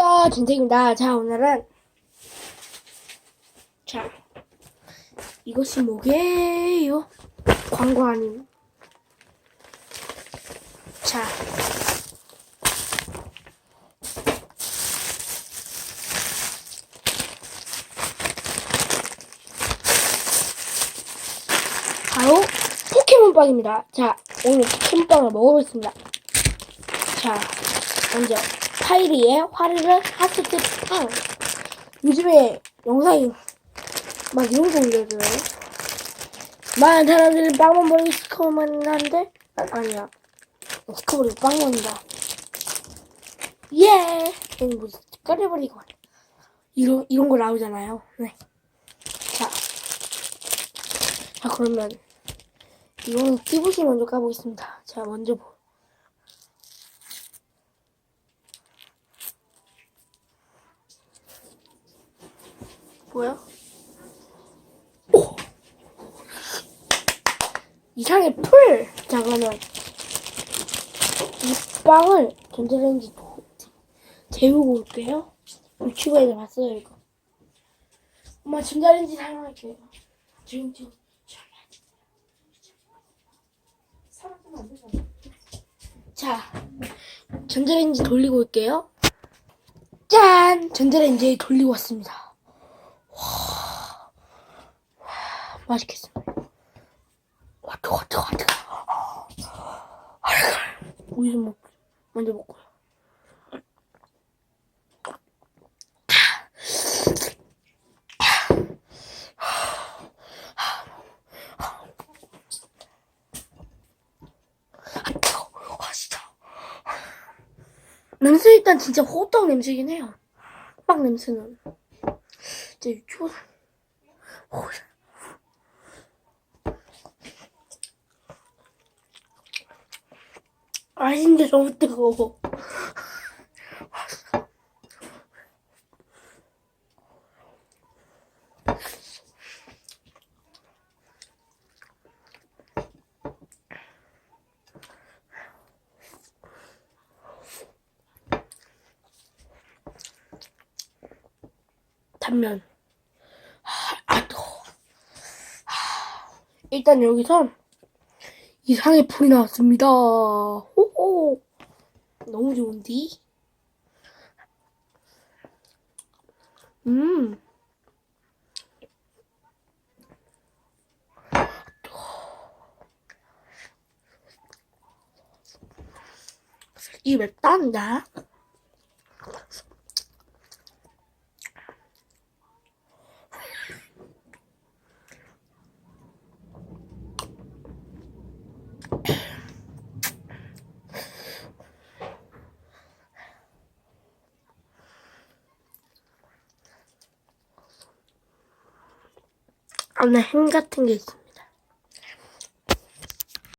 안녕하세요 진택입니다. 자 오늘은 자 이것이 뭐게요? 광고 아닌 자 바로 포켓몬빵입니다. 자 오늘 포켓몬빵을 먹어보겠습니다. 자 먼저 파이리의 화르르 하스트 빵 요즘에 영상이 막 이런 거 올려줘요. 많은 사람들이 빵만 버리고 스티커만 하는데 아, 아니야. 스티커 버리고 빵 먹는다. 예! 얘는 뭐 스티커를 버리고. 이런 이런 거 나오잖아요. 네 자. 자 그러면 이거는 띠부시 먼저 까보겠습니다. 자 먼저 보 뭐야? 오! 이상의 풀! 자, 그러면 이 빵을 전자레인지 도- 데우고 올게요. 유튜브에서 봤어요, 이거. 엄마, 전자레인지 사용할게요. 지금, 지금. 자, 전자레인지 돌리고 올게요. 짠! 전자레인지 돌리고 왔습니다. 맛있겠습니다. 와, 뜨거, 뜨거, 뜨거. 우유 좀 먹, 먼저 먹고요. 아. 냄새 일단 진짜 호떡 냄새긴 해요. 빵 냄새는. 진짜 유튜브. 오, 아닌데 너무 뜨거워. 단면. 아, 아 뜨거워. 아, 일단 여기서 이상의 풀이 나왔습니다. 호호. 너무 좋은디? 음. 이 맵다 안에 햄 같은 게 있어.